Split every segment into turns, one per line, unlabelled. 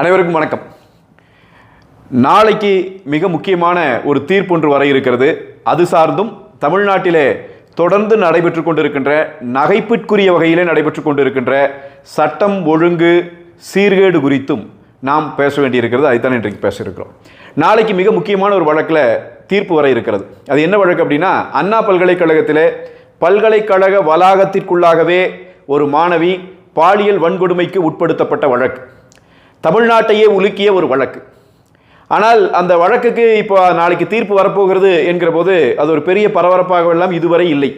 அனைவருக்கும் வணக்கம். நாளைக்கு மிக முக்கியமான ஒரு தீர்ப்பு ஒன்று வர இருக்கிறது. அது சார்ந்தும் தமிழ்நாட்டிலே தொடர்ந்து நடைபெற்று கொண்டிருக்கின்ற நகைப்பிற்குரிய வகையிலே நடைபெற்று கொண்டிருக்கின்ற சட்டம் ஒழுங்கு சீர்கேடு குறித்தும் நாம் பேச வேண்டியிருக்கிறது. அதைத்தான் இன்றைக்கு பேச இருக்கிறோம் நாளைக்கு மிக முக்கியமான ஒரு வழக்கில் தீர்ப்பு வர இருக்கிறது. அது என்ன வழக்கு அப்படின்னா அண்ணா பல்கலைக்கழகத்திலே பல்கலைக்கழக வளாகத்திற்குள்ளாகவே ஒரு மாணவி பாலியல் வன்கொடுமைக்கு உட்படுத்தப்பட்ட வழக்கு. தமிழ்நாட்டையே உலுக்கிய ஒரு வழக்கு. ஆனால் அந்த வழக்குக்கு இப்போ நாளைக்கு தீர்ப்பு வரப்போகிறது என்கிற போது அது ஒரு பெரிய பரபரப்பாக எல்லாம் இதுவரை இல்லை.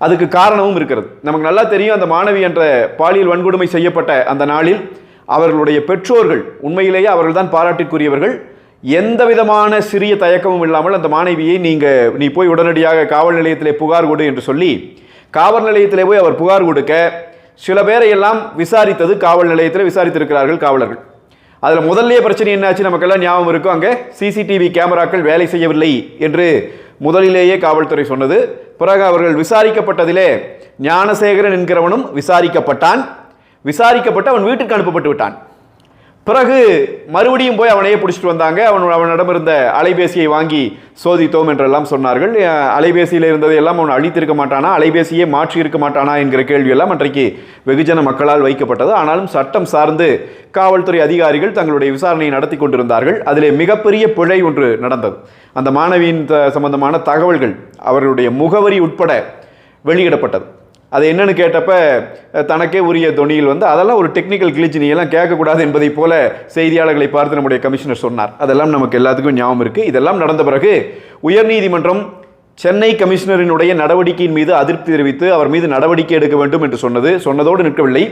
அதுக்கு காரணமும் இருக்கிறது. நமக்கு நல்லா தெரியும் அந்த மாணவி என்ற பாலியல் வன்கொடுமை செய்யப்பட்ட அந்த நாளில் அவர்களுடைய பெற்றோர்கள் உண்மையிலேயே அவர்கள்தான் பாராட்டிற்குரியவர்கள் எந்த விதமான சிறிய தயக்கமும் இல்லாமல் அந்த மாணவியை நீங்கள் நீ போய் உடனடியாக காவல் நிலையத்திலே புகார் கொடு என்று சொல்லி காவல் நிலையத்திலே போய் அவர் புகார் கொடுக்க சில பேரை எல்லாம் விசாரித்தது காவல் நிலையத்தில் விசாரித்திருக்கிறார்கள் காவலர்கள். அதில் முதல்லையே பிரச்சனை என்னாச்சு? நமக்கெல்லாம் ஞாபகம் இருக்கும். அங்கே சிசிடிவி கேமராக்கள் வேலை செய்யவில்லை என்று முதலிலேயே காவல்துறை சொன்னது. பிறகு அவர்கள் விசாரிக்கப்பட்டதிலே ஞானசேகரன் என்கிறவனும் விசாரிக்கப்பட்டான். விசாரிக்கப்பட்டு அவன் வீட்டுக்கு அனுப்பப்பட்டு விட்டான். பிறகு மறுபடியும் போய் அவனையே பிடிச்சிட்டு வந்தாங்க. அவன் அவனிடம் இருந்த அலைபேசியை வாங்கி சோதித்தோம் என்றெல்லாம் சொன்னார்கள். அலைபேசியில் இருந்ததை எல்லாம் அவன் அழித்திருக்க மாட்டானா? அலைபேசியே மாற்றி இருக்க மாட்டானா என்கிற கேள்வியெல்லாம் அன்றைக்கு வெகுஜன மக்களால் வைக்கப்பட்டது. ஆனாலும் சட்டம் சார்ந்து காவல்துறை அதிகாரிகள் தங்களுடைய விசாரணையை நடத்தி கொண்டிருந்தார்கள். அதிலே மிகப்பெரிய பிழை ஒன்று நடந்தது. அந்த மாணவியின் த- சம்பந்தமான தகவல்கள் அவர்களுடைய முகவரி உட்பட வெளியிடப்பட்டது. அது என்னன்னு கேட்டப்ப தனக்கே உரிய தொனியில் வந்து அதெல்லாம் ஒரு டெக்னிக்கல் கிளிச்சு நீ எல்லாம் கேட்கக்கூடாது என்பதைப் போல செய்தியாளர்களை பார்த்து நம்முடைய கமிஷனர் சொன்னார். அதெல்லாம் நமக்கு எல்லாத்துக்கும் ஞாபகம் இருக்கு. இதெல்லாம் நடந்த பிறகு உயர்நீதிமன்றம் சென்னை கமிஷனரினுடைய நடவடிக்கையின் மீது அதிருப்தி தெரிவித்து அவர் மீது நடவடிக்கை எடுக்க வேண்டும் என்று சொன்னது. சொன்னதோடு நிற்கவில்லை.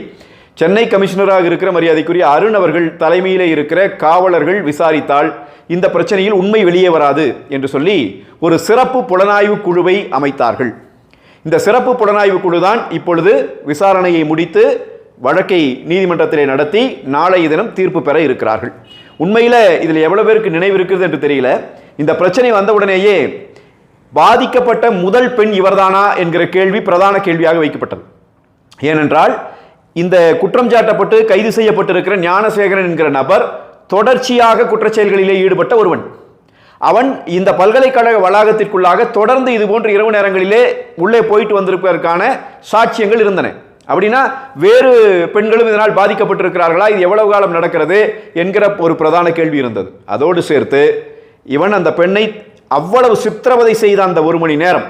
சென்னை கமிஷனராக இருக்கிற மரியாதைக்குரிய அருண் அவர்கள் தலைமையிலே இருக்கிற காவலர்கள் விசாரித்தால் இந்த பிரச்சனையில் உண்மை வெளியே வராது என்று சொல்லி ஒரு சிறப்பு புலனாய்வு குழுவை அமைத்தார்கள். இந்த சிறப்பு புலனாய்வு குழு தான் இப்பொழுது விசாரணையை முடித்து வழக்கை நீதிமன்றத்திலே நடத்தி நாளைய தினம் தீர்ப்பு பெற இருக்கிறார்கள். உண்மையில் இதில் எவ்வளோ பேருக்கு நினைவு இருக்கிறது என்று தெரியல. இந்த பிரச்சனை வந்தவுடனேயே பாதிக்கப்பட்ட முதல் பெண் இவர்தானா என்கிற கேள்வி பிரதான கேள்வியாக வைக்கப்பட்டது. ஏனென்றால் இந்த குற்றம் சாட்டப்பட்டு கைது செய்யப்பட்டிருக்கிற ஞானசேகரன் என்கிற நபர் தொடர்ச்சியாக குற்றச்செயல்களிலே ஈடுபட்ட ஒருவன். அவன் இந்த பல்கலைக்கழக வளாகத்திற்குள்ளாக தொடர்ந்து இது போன்ற இரவு நேரங்களிலே உள்ளே போயிட்டு வந்திருப்பதற்கான சாட்சியங்கள் இருந்தன. அப்படின்னா வேறு பெண்களும் இதனால் பாதிக்கப்பட்டிருக்கிறார்களா? இது எவ்வளவு காலம் நடக்கிறது? என்கிற ஒரு பிரதான கேள்வி இருந்தது. அதோடு சேர்த்து இவன் அந்த பெண்ணை அவ்வளவு சித்திரவதை செய்த அந்த ஒரு மணி நேரம்.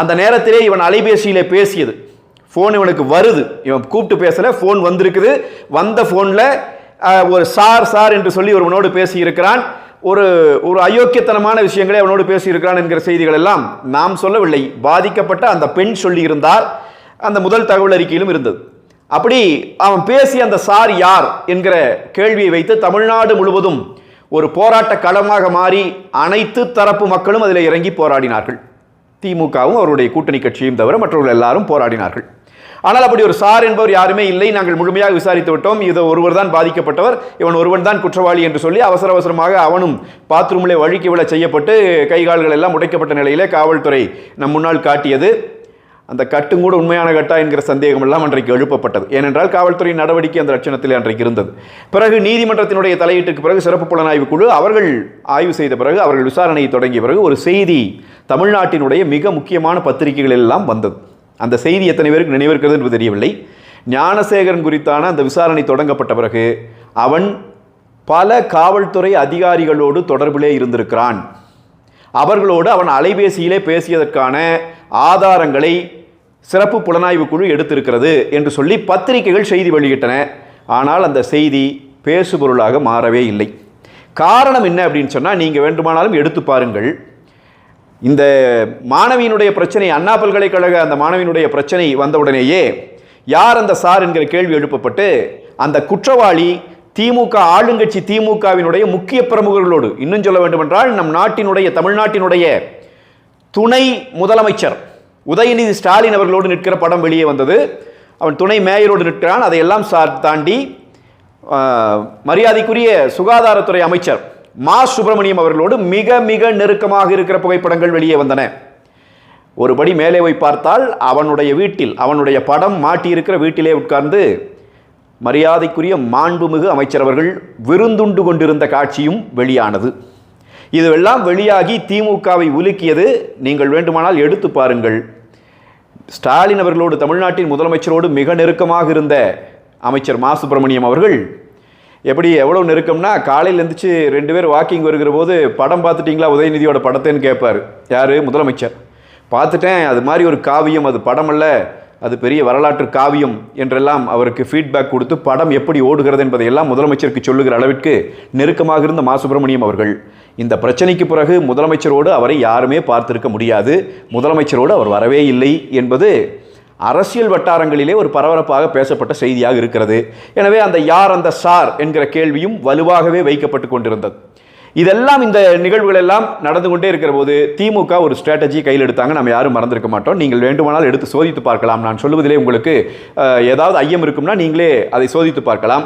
அந்த நேரத்திலே இவன் அலைபேசியிலே பேசியது. ஃபோன் இவனுக்கு வருது. இவன் கூப்பிட்டு பேசலை. ஃபோன் வந்திருக்குது. வந்த ஃபோனில் ஒரு சார் சார் என்று சொல்லி ஒருவனோடு பேசியிருக்கிறான். ஒரு ஒரு அயோக்கியத்தனமான விஷயங்களை அவனோடு பேசியிருக்கிறான் என்கிற செய்திகள் எல்லாம் நாம் சொல்லவில்லை. பாதிக்கப்பட்ட அந்த பெண் சொல்லியிருந்தார். அந்த முதல் தகவல் அறிக்கையிலும் இருந்தது. அப்படி அவன் பேசிய அந்த சார் யார் என்கிற கேள்வியை வைத்து தமிழ்நாடு முழுவதும் ஒரு போராட்ட களமாக மாறி அனைத்து தரப்பு மக்களும் அதில் இறங்கி போராடினார்கள். திமுகவும் அவருடைய கூட்டணி கட்சியும் தவிர மற்றவர்கள் எல்லாரும் போராடினார்கள். ஆனால் அப்படி ஒரு சார் என்பவர் யாருமே இல்லை. நாங்கள் முழுமையாக விசாரித்து விட்டோம். இது ஒருவர் தான் பாதிக்கப்பட்டவர். இவன் ஒருவன் தான் குற்றவாளி என்று சொல்லி அவசர அவசரமாக அவனும் பாத்ரூமில் வழுக்கி விழ செய்யப்பட்டு கை கால்கள் எல்லாம் உடைக்கப்பட்ட நிலையிலே காவல்துறை நம் முன்னால் காட்டியது. அந்த கட்டும் கூட உண்மையான கட்டா என்கிற சந்தேகம் எல்லாம் அன்றைக்கு எழுப்பப்பட்டது. ஏனென்றால் காவல்துறையின் நடவடிக்கை அந்த லட்சணத்தில் அன்றைக்கு இருந்தது. பிறகு நீதிமன்றத்தினுடைய தலையீட்டுக்கு பிறகு சிறப்பு புலனாய்வு குழு அவர்கள் ஆய்வு செய்த பிறகு அவர்கள் விசாரணையை தொடங்கிய பிறகு ஒரு செய்தி தமிழ்நாட்டினுடைய மிக முக்கியமான பத்திரிகைகள் எல்லாம் வந்தது. அந்த செய்தி எத்தனை பேருக்கு நினைவிருக்கிறது என்று தெரியவில்லை. ஞானசேகரன் குறித்தான அந்த விசாரணை தொடங்கப்பட்ட பிறகு அவன் பல காவல்துறை அதிகாரிகளோடு தொடர்பிலே இருந்திருக்கிறான். அவர்களோடு அவன் அலைபேசியிலே பேசியதற்கான ஆதாரங்களை சிறப்பு புலனாய்வு குழு எடுத்திருக்கிறது என்று சொல்லி பத்திரிகைகள் செய்தி வெளியிட்டன. ஆனால் அந்த செய்தி பேசுபொருளாக மாறவே இல்லை. காரணம் என்ன அப்படின்னு சொன்னால் நீங்கள் வேண்டுமானாலும் எடுத்து பாருங்கள். இந்த மாணவியினுடைய பிரச்சனை அண்ணா பல்கலைக்கழக அந்த மாணவியினுடைய பிரச்சனை வந்தவுடனேயே யார் அந்த சார் என்கிற கேள்வி எழுப்பப்பட்டு அந்த குற்றவாளி திமுக ஆளுங்கட்சி திமுகவினுடைய முக்கிய பிரமுகர்களோடு இன்னும் சொல்ல வேண்டுமென்றால் நம் நாட்டினுடைய தமிழ்நாட்டினுடைய துணை முதலமைச்சர் உதயநிதி ஸ்டாலின் அவர்களோடு நிற்கிற படம் வெளியே வந்தது. அவன் துணை மேயரோடு நிற்கிறான். அதையெல்லாம் சார் தாண்டி மரியாதைக்குரிய சுகாதாரத்துறை அமைச்சர் மா சுப்பிரமணியம் அவர்களோடு மிக மிக நெருக்கமாக இருக்கிற புகைப்படங்கள் வெளியே வந்தன. ஒருபடி மேலே போய் பார்த்தால் அவனுடைய வீட்டில் அவனுடைய படம் மாட்டியிருக்கிற வீட்டிலே உட்கார்ந்து மரியாதைக்குரிய மாண்புமிகு அமைச்சர் அவர்கள் விருந்துண்டு கொண்டிருந்த காட்சியும் வெளியானது. இதுவெல்லாம் வெளியாகி திமுகவை உலுக்கியது நீங்கள் வேண்டுமானால் எடுத்து பாருங்கள். ஸ்டாலின் அவர்களோடு தமிழ்நாட்டின் முதலமைச்சரோடு மிக நெருக்கமாக இருந்த அமைச்சர் மா சுப்பிரமணியம் அவர்கள் எப்படி எவ்வளோ நெருக்கம்னா காலையில் எழுந்திரிச்சு ரெண்டு பேர் வாக்கிங் வருகிற போது படம் பார்த்துட்டிங்களா உதயநிதியோட படத்தைன்னு கேட்பார். யார்? முதலமைச்சர். பார்த்துட்டேன் அது மாதிரி ஒரு காவியம் அது படம் அல்ல அது பெரிய வரலாற்று காவியம் என்றெல்லாம் அவருக்கு ஃபீட்பேக் கொடுத்து படம் எப்படி ஓடுகிறது என்பதையெல்லாம் முதலமைச்சருக்கு சொல்லுகிற அளவிற்கு நெருக்கமாக இருந்த மா. சுப்பிரமணியம் அவர்கள். இந்த பிரச்சனைக்கு பிறகு முதலமைச்சரோடு அவரை யாருமே பார்த்திருக்க முடியாது. முதலமைச்சரோடு அவர் வரவே இல்லை என்பது அரசியல் வட்டாரங்களிலே ஒரு பரபரப்பாக பேசப்பட்ட செய்தியாக இருக்கிறது. எனவே அந்த யார் அந்த சார் என்கிற கேள்வியும் வலுவாகவே வைக்கப்பட்டு கொண்டிருந்தது. இதெல்லாம் இந்த நிகழ்வுகள் எல்லாம் நடந்து கொண்டே இருக்கிற போது திமுக ஒரு ஸ்ட்ராட்டஜி கையில் எடுத்தாங்க. நம்ம யாரும் மறந்திருக்க மாட்டோம். நீங்கள் வேண்டுமானால் எடுத்து சோதித்து பார்க்கலாம். நான் சொல்லுவதிலே உங்களுக்கு ஏதாவது ஐயம் இருக்கும்னா நீங்களே அதை சோதித்து பார்க்கலாம்.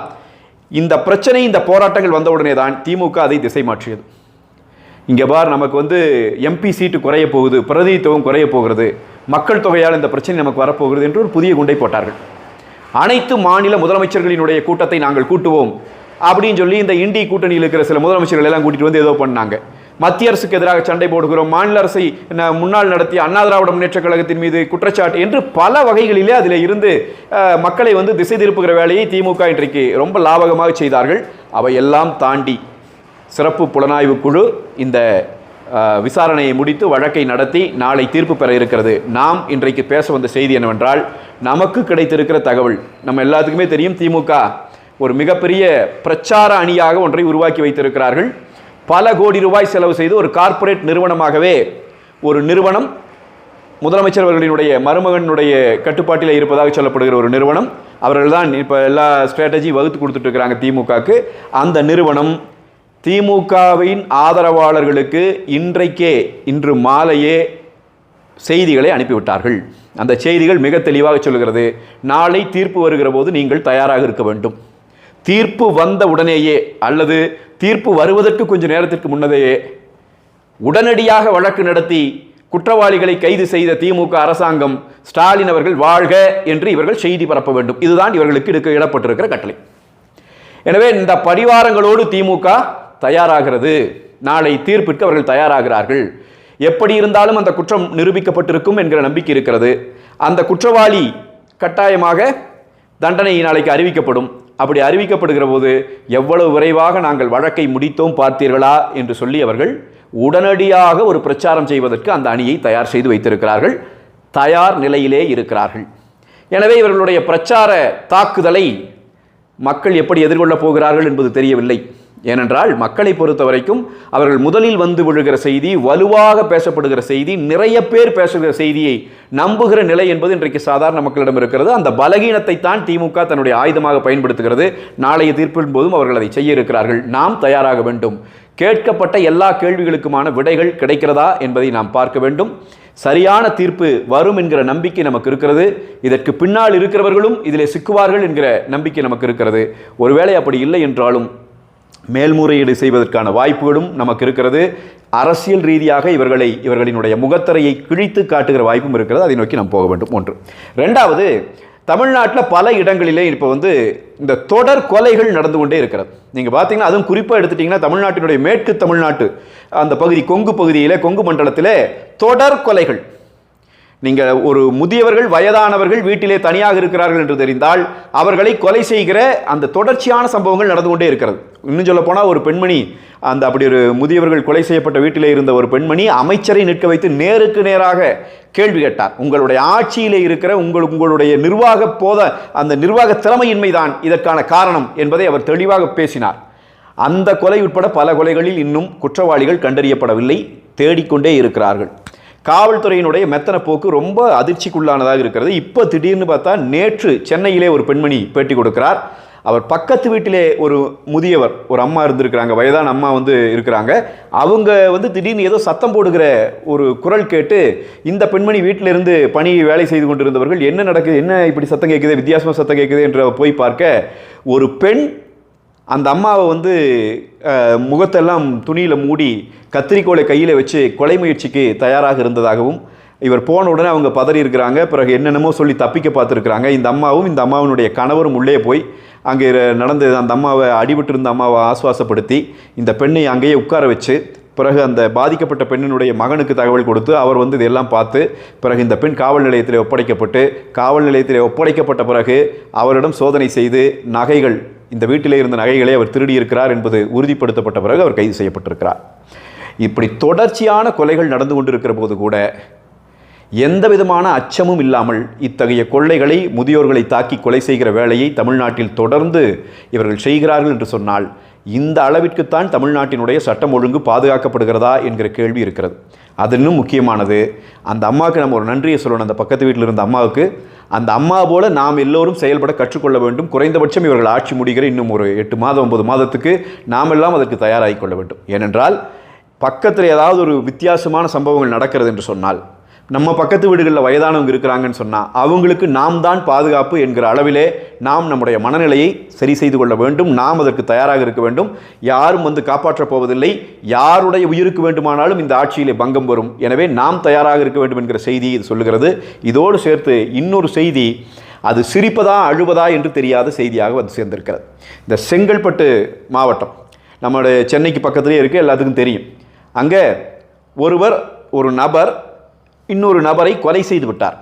இந்த பிரச்சனை இந்த போராட்டங்கள் வந்தவுடனே தான் திமுக அதை திசை மாற்றியது. இங்கே பார் நமக்கு வந்து எம்பி சீட்டு குறைய போகுது. பிரதிநிதித்துவம் குறைய போகிறது. மக்கள் தொகையால் இந்த பிரச்சனை நமக்கு வரப்போகிறது என்று ஒரு புதிய குண்டை போட்டார்கள். அனைத்து மாநில முதலமைச்சர்களினுடைய கூட்டத்தை நாங்கள் கூட்டுவோம் அப்படின்னு சொல்லி இந்த இண்டி கூட்டணியில் இருக்கிற சில முதலமைச்சர்கள் எல்லாம் கூட்டிட்டு வந்து ஏதோ பண்ணாங்க. மத்திய அரசுக்கு எதிராக சண்டை போடுகிறோம். மாநில அரசை ந- முன்னாள் நடத்திய அண்ணா திராவிட முன்னேற்ற கழகத்தின் மீது குற்றச்சாட்டு என்று பல வகைகளிலே அதில் இருந்து மக்களை வந்து திசை திருப்புகிற வேலையை திமுக இன்றைக்கு ரொம்ப லாபகமாக செய்தார்கள். அவையெல்லாம் தாண்டி சிறப்பு புலனாய்வு குழு இந்த விசாரணையை முடித்து வழக்கை நடத்தி நாளை தீர்ப்பு பெற இருக்கிறது. நாம் இன்றைக்கு பேச வந்த செய்தி என்னவென்றால் நமக்கு கிடைத்திருக்கிற தகவல் நம்ம எல்லாத்துக்குமே தெரியும் திமுக ஒரு மிகப்பெரிய பிரச்சார அணியாக ஒன்றை உருவாக்கி வைத்திருக்கிறார்கள். பல கோடி ரூபாய் செலவு செய்து ஒரு கார்ப்பரேட் நிறுவனமாகவே ஒரு நிறுவனம் முதலமைச்சர் அவர்களினுடைய மருமகனுடைய கட்டுப்பாட்டில் இருப்பதாக சொல்லப்படுகிற ஒரு நிறுவனம் அவர்கள் தான் இப்போ எல்லா ஸ்ட்ராட்டஜி வகுத்து கொடுத்துட்டு இருக்கிறாங்க திமுகக்கு. அந்த நிறுவனம் திமுகவின் ஆதரவாளர்களுக்கு இன்றைக்கே இன்று மாலையே செய்திகளை அனுப்பிவிட்டார்கள். அந்த செய்திகள் மிக தெளிவாக சொல்கிறது. நாளை தீர்ப்பு வருகிற போது நீங்கள் தயாராக இருக்க வேண்டும். தீர்ப்பு வந்த உடனேயே அல்லது தீர்ப்பு வருவதற்கு கொஞ்சம் நேரத்திற்கு முன்னதேயே உடனடியாக வழக்கு நடத்தி குற்றவாளிகளை கைது செய்த திமுக அரசாங்கம் ஸ்டாலின் அவர்கள் வாழ்க என்று இவர்கள் செய்தி பரப்ப வேண்டும். இதுதான் இவர்களுக்கு இடப்பட்டிருக்கிற கட்டளை. எனவே இந்த பரிவாரங்களோடு திமுக தயாராகிறது. நாளை தீர்ப்பிற்கு அவர்கள் தயாராகிறார்கள். எப்படி இருந்தாலும் அந்த குற்றம் நிரூபிக்கப்பட்டிருக்கும் என்கிற நம்பிக்கை இருக்கிறது. அந்த குற்றவாளி கட்டாயமாக தண்டனை நாளைக்கு அறிவிக்கப்படும். அப்படி அறிவிக்கப்படுகிற போது எவ்வளவு விரைவாக நாங்கள் வழக்கை முடித்தோம் பார்த்தீர்களா என்று சொல்லி அவர்கள் உடனடியாக ஒரு பிரச்சாரம் செய்வதற்கு அந்த அணியை தயார் செய்து வைத்திருக்கிறார்கள். தயார் நிலையிலே இருக்கிறார்கள். எனவே இவர்களுடைய பிரச்சார தாக்குதலை மக்கள் எப்படி எதிர்கொள்ளப் போகிறார்கள் என்பது தெரியவில்லை. ஏனென்றால் மக்களை பொறுத்த வரைக்கும் அவர்கள் முதலில் வந்து விழுகிற செய்தி வலுவாக பேசப்படுகிற செய்தி நிறைய பேர் பேசுகிற செய்தியை நம்புகிற நிலை என்பது இன்றைக்கு சாதாரண மக்களிடம் இருக்கிறது. அந்த பலகீனத்தை தான் திமுக தன்னுடைய ஆயுதமாக பயன்படுத்துகிறது. நாளைய தீர்ப்பின் போதும் அவர்கள் அதை செய்ய இருக்கிறார்கள். நாம் தயாராக வேண்டும். கேட்கப்பட்ட எல்லா கேள்விகளுக்குமான விடைகள் கிடைக்கிறதா என்பதை நாம் பார்க்க வேண்டும். சரியான தீர்ப்பு வரும் என்கிற நம்பிக்கை நமக்கு இருக்கிறது. இதற்கு பின்னால் இருக்கிறவர்களும் இதிலே சிக்குவார்கள் என்கிற நம்பிக்கை நமக்கு இருக்கிறது. ஒருவேளை அப்படி இல்லை என்றாலும் மேல்முறையீடு செய்வதற்கான வாய்ப்புகளும் நமக்கு இருக்கிறது அரசியல் ரீதியாக இவர்களை இவர்களினுடைய முகத்தரையை கிழித்து காட்டுகிற வாய்ப்பும் இருக்கிறது. அதை நோக்கி நாம் போக வேண்டும். ஒன்று. ரெண்டாவது தமிழ்நாட்டில் பல இடங்களிலே இப்போ வந்து இந்த தொடர் கொலைகள் நடந்து கொண்டே இருக்கிறது. நீங்கள் பார்த்தீங்கன்னா அதுவும் குறிப்பாக எடுத்துட்டிங்கன்னா தமிழ்நாட்டினுடைய மேற்கு தமிழ்நாட்டு அந்த பகுதி கொங்கு பகுதியிலே கொங்கு மண்டலத்திலே தொடர் கொலைகள். நீங்கள் ஒரு முதியவர்கள் வயதானவர்கள் வீட்டிலே தனியாக இருக்கிறார்கள் என்று தெரிந்தால் அவர்களை கொலை செய்கிற அந்த தொடர்ச்சியான சம்பவங்கள் நடந்து கொண்டே இருக்கிறது. இன்னும் சொல்ல போனால் ஒரு பெண்மணி அந்த அப்படி ஒரு முதியவர்கள் கொலை செய்யப்பட்ட வீட்டிலே இருந்த ஒரு பெண்மணி அமைச்சரை நிற்க வைத்து நேருக்கு நேராக கேள்வி கேட்டார். உங்களுடைய ஆட்சியிலே இருக்கிற உங்கள் உங்களுடைய நிர்வாக போத அந்த நிர்வாக திறமையின்மை தான் இதற்கான காரணம் என்பதை அவர் தெளிவாக பேசினார். அந்த கொலை உட்பட பல கொலைகளில் இன்னும் குற்றவாளிகள் கண்டறியப்படவில்லை தேடிக்கொண்டே இருக்கிறார்கள். காவல்துறையினுடைய மெத்தன போக்கு ரொம்ப அதிர்ச்சிக்குள்ளானதாக இருக்கிறது. இப்போ திடீர்னு பார்த்தா நேற்று சென்னையிலே ஒரு பெண்மணி பேட்டி கொடுக்கிறார். அவர் பக்கத்து வீட்டிலே ஒரு முதியவர் ஒரு அம்மா இருந்திருக்கிறாங்க வயதான அம்மா வந்து இருக்கிறாங்க. அவங்க வந்து திடீர்னு ஏதோ சத்தம் போடுகிற ஒரு குரல் கேட்டு இந்த பெண்மணி வீட்டிலிருந்து பணி வேலை செய்து கொண்டிருந்தவர்கள் என்ன நடக்குது? என்ன இப்படி சத்தம் கேட்குது? வித்தியாசமாக சத்தம் கேட்குது? என்று போய் பார்க்க ஒரு பெண் அந்த அம்மாவை வந்து முகத்தெல்லாம் துணியில் மூடி கத்திரிக்கோலை கையில் வச்சு கொலை முயற்சிக்கு தயாராக இருந்ததாகவும் இவர் போன உடனே அவங்க பதறி இருக்கிறாங்க. பிறகு என்னென்னமோ சொல்லி தப்பிக்க பார்த்துருக்குறாங்க. இந்த அம்மாவும் இந்த அம்மாவினுடைய கணவரும் உள்ளே போய் அங்கே நடந்த அந்த அம்மாவை அடிபட்டிருந்த அம்மாவை ஆசுவாசப்படுத்தி இந்த பெண்ணை அங்கேயே உட்கார வச்சு பிறகு அந்த பாதிக்கப்பட்ட பெண்ணினுடைய மகனுக்கு தகவல் கொடுத்து அவர் வந்து இதெல்லாம் பார்த்து பிறகு இந்த பெண் காவல் நிலையத்தில் ஒப்படைக்கப்பட்டு காவல் நிலையத்தில் ஒப்படைக்கப்பட்ட பிறகு அவரிடம் சோதனை செய்து நகைகள் இந்த வீட்டிலே இருந்த நகைகளை அவர் திருடியிருக்கிறார் என்பது உறுதிப்படுத்தப்பட்ட பிறகு அவர் கைது செய்யப்பட்டிருக்கிறார். இப்படி தொடர்ச்சியான கொலைகள் நடந்து கொண்டிருக்கிற போது கூட எந்த விதமான அச்சமும் இல்லாமல் இத்தகைய கொள்ளைகளை முதியோர்களை தாக்கி கொலை செய்கிற வேலையை தமிழ்நாட்டில் தொடர்ந்து இவர்கள் செய்கிறார்கள் என்று சொன்னால் இந்த அளவிற்குத்தான் தமிழ்நாட்டினுடைய சட்டம் ஒழுங்கு பாதுகாக்கப்படுகிறதா என்கிற கேள்வி இருக்கிறது. அது இன்னும் முக்கியமானது. அந்த அம்மாவுக்கு நம்ம ஒரு நன்றியை சொல்லணும். அந்த பக்கத்து வீட்டில் இருந்த அம்மாவுக்கு. அந்த அம்மா போல நாம் எல்லோரும் செயல்பட கற்றுக்கொள்ள வேண்டும். குறைந்தபட்சம் இவர்கள் ஆட்சி முடிகிற இன்னும் ஒரு எட்டு மாதம் ஒன்பது மாதத்துக்கு நாம் எல்லாம் அதற்கு தயாராகி கொள்ள வேண்டும். ஏனென்றால் பக்கத்தில் ஏதாவது ஒரு வித்தியாசமான சம்பவங்கள் நடக்கிறது என்று சொன்னால் நம்ம பக்கத்து வீடுகளில் வயதானவங்க இருக்கிறாங்கன்னு சொன்னால் அவங்களுக்கு நாம் தான் பாதுகாப்பு என்கிற அளவிலே நாம் நம்முடைய மனநிலையை சரி செய்து கொள்ள வேண்டும் நாம் அதற்கு தயாராக இருக்க வேண்டும். யாரும் வந்து காப்பாற்றப் போவதில்லை யாருடைய உயிருக்கு வேண்டுமானாலும் இந்த ஆட்சியிலே பங்கம் வரும். எனவே நாம் தயாராக இருக்க வேண்டும் என்கிற செய்தி இது சொல்லுகிறது. இதோடு சேர்த்து இன்னொரு செய்தி அது சிரிப்பதா அழுவதா என்று தெரியாத செய்தியாக வந்து சேர்ந்திருக்கிறது. இந்த செங்கல்பட்டு மாவட்டம் நம்மளுடைய சென்னைக்கு பக்கத்துலேயே இருக்குது எல்லாத்துக்கும் தெரியும். அங்கே ஒருவர் ஒரு நபர் இன்னொரு நபரை கொலை செய்து விட்டார்.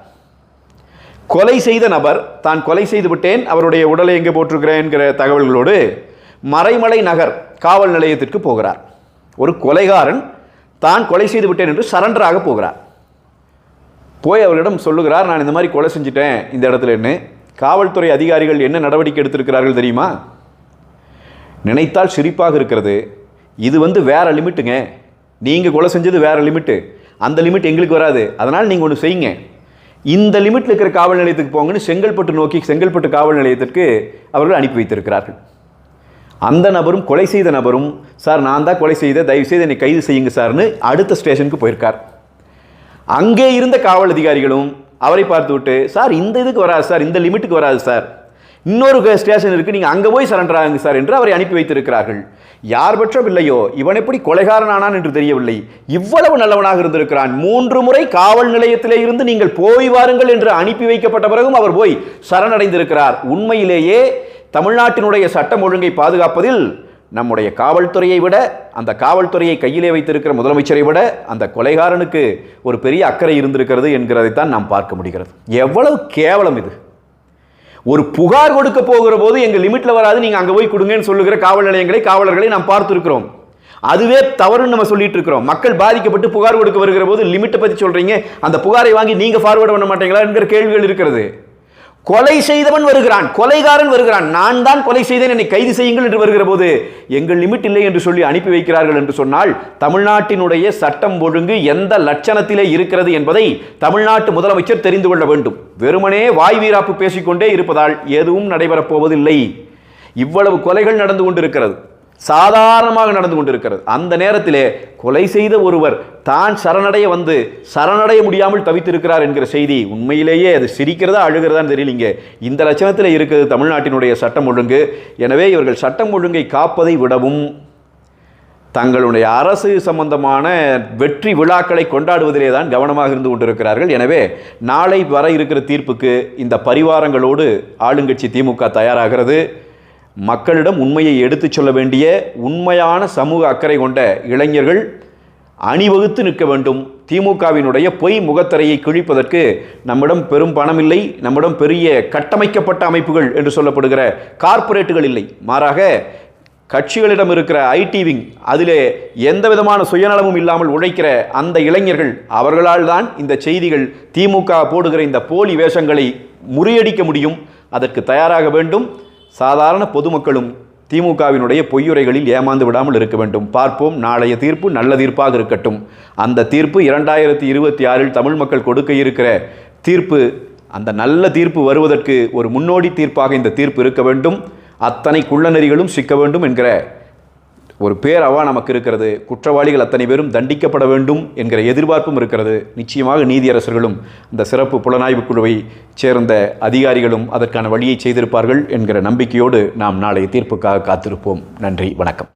கொலை செய்த நபர் தான் கொலை செய்து விட்டேன் அவருடைய உடலை எங்கே போட்டிருக்கிறேன் என்கிற தகவல்களோடு மறைமலை நகர் காவல் நிலையத்திற்கு போகிறார். ஒரு கொலைகாரன் தான் கொலை செய்து விட்டேன் என்று சரண்டராக போகிறார். போய் அவரிடம் சொல்லுகிறார் நான் இந்த மாதிரி கொலை செஞ்சுட்டேன் இந்த இடத்துலன்னு காவல்துறை அதிகாரிகள் என்ன நடவடிக்கை எடுத்திருக்கிறார்கள் தெரியுமா? நினைத்தால் சிரிப்பாக இருக்கிறது. இது வந்து வேற லிமிட்டுங்க. நீங்கள் கொலை செஞ்சது வேற லிமிட்டு. அந்த லிமிட் எங்களுக்கு வராது. அதனால் நீங்கள் ஒன்று செய்யுங்க. இந்த லிமிட்டில் இருக்கிற காவல் நிலையத்துக்கு போங்கன்னு செங்கல்பட்டு நோக்கி செங்கல்பட்டு காவல் நிலையத்திற்கு அவர்கள் அனுப்பி வைத்திருக்கிறார்கள். அந்த நபரும் கொலை செய்த நபரும் சார் நான் தான் கொலை செய்த தயவு செய்து என்னை கைது செய்யுங்க சார்னு அடுத்த ஸ்டேஷனுக்கு போயிருக்கார். அங்கே இருந்த காவல் அதிகாரிகளும் அவரை பார்த்து விட்டு சார் இந்த இதுக்கு வராது சார். இந்த லிமிட்டுக்கு வராது சார். இன்னொரு ஸ்டேஷன் இருக்குது நீங்கள் அங்கே போய் சரண்டர் ஆகுங்க சார் என்று அவரை அனுப்பி வைத்திருக்கிறார்கள். யார் பற்றம் இல்லையோ இவன் எப்படி கொலைகாரனானான் என்று தெரியவில்லை. இவ்வளவு நல்லவனாக இருந்திருக்கிறான். மூன்று முறை காவல் நிலையத்திலே இருந்து நீங்கள் போய் வாருங்கள் என்று அனுப்பி வைக்கப்பட்ட பிறகும் அவர் போய் சரணடைந்திருக்கிறார். உண்மையிலேயே தமிழ்நாட்டினுடைய சட்டம் ஒழுங்கை பாதுகாப்பதில் நம்முடைய காவல்துறையை விட அந்த காவல்துறையை கையிலே வைத்திருக்கிற முதலமைச்சரை விட அந்த கொலைகாரனுக்கு ஒரு பெரிய அக்கறை இருந்திருக்கிறது என்கிறதைத்தான் நாம் பார்க்க முடிகிறது. எவ்வளவு கேவலம் இது. ஒரு புகார் கொடுக்க போகிற போது எங்கள் லிமிட்ல வராது நீங்க அங்க போய் கொடுங்கன்னு சொல்லுகிற காவல் நிலையங்களை காவலர்களை நாம் பார்த்துருக்கிறோம். அதுவே தவறுன்னு நம்ம சொல்லிட்டு இருக்கிறோம். மக்கள் பாதிக்கப்பட்டு புகார் கொடுக்க வருகிற போது லிமிட்டை பத்தி சொல்றீங்க. அந்த புகாரை வாங்கி நீங்க ஃபார்வர்ட் பண்ண மாட்டீங்களா என்கிற கேள்விகள் இருக்கிறது. கொலை செய்தவன் வருகிறான் கொலைகாரன் வருகிறான். நான் தான் கொலை செய்தேன் என்னை கைது செய்யுங்கள் என்று வருகிற போது எங்கள் லிமிட் இல்லை என்று சொல்லி அனுப்பி வைக்கிறார்கள் என்று சொன்னால் தமிழ்நாட்டினுடைய சட்டம் ஒழுங்கு எந்த லட்சணத்திலே இருக்கிறது என்பதை தமிழ்நாட்டு முதலமைச்சர் தெரிந்து கொள்ள வேண்டும். வெறுமனே வாய் வீராப்பு பேசிக்கொண்டே இருப்பதால் எதுவும் நடைபெறப் போவதில்லை. இவ்வளவு கொலைகள் நடந்து கொண்டிருக்கிறது. சாதாரணமாக நடந்து கொண்டிருக்கிறது. அந்த நேரத்திலே கொலை செய்த ஒருவர் தான் சரணடைய வந்து சரணடைய முடியாமல் தவித்திருக்கிறார் என்கிற செய்தி உண்மையிலேயே அது சிரிக்கிறதா அழுகிறதான்னு தெரியலீங்க இந்த லட்சணத்தில் இருக்கிறது தமிழ்நாட்டினுடைய சட்டம் ஒழுங்கு. எனவே இவர்கள் சட்டம் ஒழுங்கை காப்பதை விடவும் தங்களுடைய அரசு சம்பந்தமான வெற்றி விழாக்களை கொண்டாடுவதிலே தான் கவனமாக இருந்து கொண்டிருக்கிறார்கள். எனவே நாளை வர இருக்கிற தீர்ப்புக்கு இந்த பரிவாரங்களோடு ஆளுங்கட்சி திமுக தயாராகிறது. மக்களிடம் உண்மையை எடுத்துச் சொல்ல வேண்டிய உண்மையான சமூக அக்கறை கொண்ட இளைஞர்கள் அணிவகுத்து நிற்க வேண்டும். திமுகவினுடைய பொய் முகத்தரையை கிழிப்பதற்கு நம்மிடம் பெரும் பணம் இல்லை நம்மிடம் பெரிய கட்டமைக்கப்பட்ட அமைப்புகள் என்று சொல்லப்படுகிற கார்ப்பரேட்டுகள் இல்லை. மாறாக கட்சிகளிடம் இருக்கிற ஐடி விங் அதிலே எந்த விதமான சுயநலமும் இல்லாமல் உழைக்கிற அந்த இளைஞர்கள் அவர்களால் தான் இந்த செய்திகள் திமுக போடுகிற இந்த போலி வேஷங்களை முறியடிக்க முடியும். அதற்கு தயாராக வேண்டும். சாதாரண பொதுமக்களும் திமுகவினுடைய பொய்யுரைகளில் ஏமாந்து விடாமல் இருக்க வேண்டும். பார்ப்போம் நாளைய தீர்ப்பு நல்ல தீர்ப்பாக இருக்கட்டும். அந்த தீர்ப்பு இரண்டாயிரத்தி இருபத்தி ஆறில் தமிழ் மக்கள் கொடுக்க இருக்கிற தீர்ப்பு அந்த நல்ல தீர்ப்பு வருவதற்கு ஒரு முன்னோடி தீர்ப்பாக இந்த தீர்ப்பு இருக்க வேண்டும். அத்தனை குள்ளநெறிகளும் சிக்க வேண்டும் என்கிற ஒரு பேரவா நமக்கு இருக்கிறது. குற்றவாளிகள் அத்தனை பேரும் தண்டிக்கப்பட வேண்டும் என்கிற எதிர்பார்ப்பும் இருக்கிறது. நிச்சயமாக நீதியரசர்களும் இந்த சிறப்பு புலனாய்வு குழுவை சேர்ந்த அதிகாரிகளும் அதற்கான வழியை செய்திருப்பார்கள் என்கிற நம்பிக்கையோடு நாம் நாளை தீர்ப்புக்காக காத்திருப்போம். நன்றி வணக்கம்.